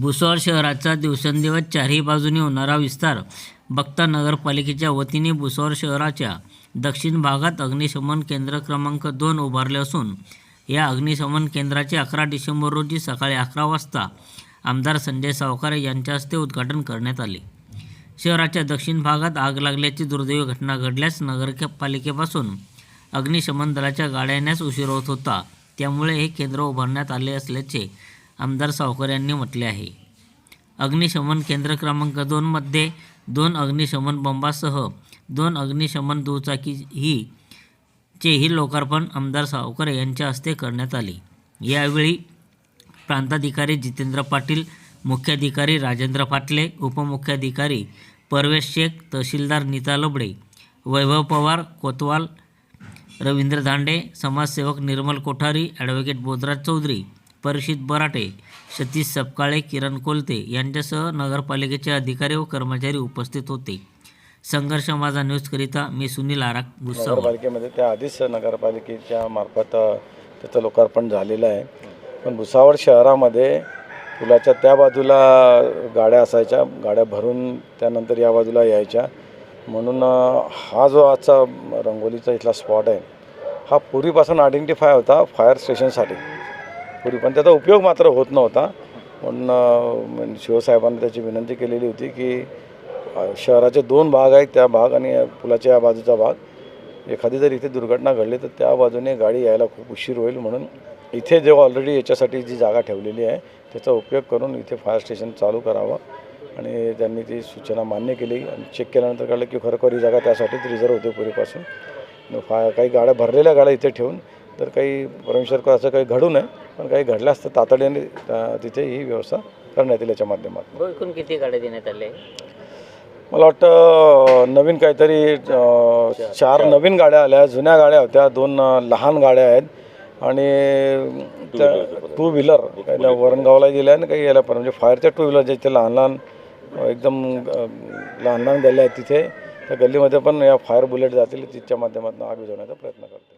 भुसावळ शहराचा दिवसेंदिवस चारही बाजूने होणारा विस्तार बघता नगरपालिकेच्या वतीने भुसावळ शहराच्या दक्षिण भागात अग्निशमन केंद्र क्रमांक दोन उभारले असून या अग्निशमन केंद्राचे अकरा डिसेंबर रोजी सकाळी अकरा वाजता आमदार संजय सावकारे यांच्या हस्ते उद्घाटन करण्यात आले. शहराच्या दक्षिण भागात आग लागल्याची दुर्दैवी घटना घडल्यास नगरपालिकेपासून अग्निशमन दलाच्या गाड्या येण्यास उशीर होत होता. त्यामुळे हे केंद्र उभारण्यात आले असल्याचे आमदार सावकर यांनी म्हटले आहे. अग्निशमन केंद्र क्रमांक दोनमध्ये दोन अग्निशमन बंबासह दोन अग्निशमन दुचाकी ही चेही लोकार्पण आमदार सावकर यांच्या हस्ते करण्यात आले. यावेळी प्रांताधिकारी जितेंद्र पाटील मुख्याधिकारी राजेंद्र पाटले उपमुख्याधिकारी परवेश शेख तहसीलदार नीता लबडे वैभव पवार कोतवाल रवींद्र धांडे समाजसेवक निर्मल कोठारी ॲडव्होकेट बोधराज चौधरी परिषद बराटे सतीश सपकाळे किरण कोलते यांच्यासह नगरपालिकेचे अधिकारी व कर्मचारी उपस्थित होते. संघर्ष माझा न्यूजकरिता मी सुनील आराक भुसावळ. नगरपालिकेमध्ये त्या आधीच नगरपालिकेच्या मार्फत त्याचं लोकार्पण झालेलं आहे. पण भुसावळ शहरामध्ये पुलाच्या त्या बाजूला गाड्या असायच्या गाड्या भरून त्यानंतर या बाजूला यायच्या. म्हणून हा जो आजचा रंगोलीचा इथला स्पॉट आहे हा पूर्वीपासून आयडेंटिफाय होता फायर स्टेशनसाठी. पूर्वी. पण त्याचा उपयोग मात्र होत नव्हता. म्हणून म्हणजे शिवसाहेबांनी त्याची विनंती केलेली होती की शहराचे दोन भाग आहेत त्या भाग आणि पुलाच्या या बाजूचा भाग. एखादी जर इथे दुर्घटना घडली तर त्या बाजूने गाडी यायला खूप उशीर होईल. म्हणून इथे जेव्हा ऑलरेडी याच्यासाठी जी जागा ठेवलेली आहे त्याचा उपयोग करून इथे फायर स्टेशन चालू करावं. आणि त्यांनी ती सूचना मान्य केली. आणि चेक केल्यानंतर कळलं की खरोखर ही जागा त्यासाठीच रिझर्व होते पूर्वीपासून. फाय काही गाड्या भरलेल्या गाड्या इथे ठेवून तर काही परमेश्वर असं काही घडू नये पण काही घडल्यास तर तातडीने तिथे ही व्यवस्था करण्यात येईल याच्या माध्यमातून. एकूण किती गाड्या देण्यात आले मला वाटतं नवीन काहीतरी चार नवीन गाड्या आल्या जुन्या गाड्या होत्या दोन लहान गाड्या आहेत. आणि त्या टू व्हीलर काही वरणगावला गेल्या आणि काही याला पण म्हणजे फायरच्या टू व्हीलर ज्याचे लहान लहान एकदम लहान लहान गल्ल्या आहेत तिथे. त्या गल्लीमध्ये पण या फायर बुलेट जातील तिच्या माध्यमातून आग विझवण्याचा प्रयत्न करते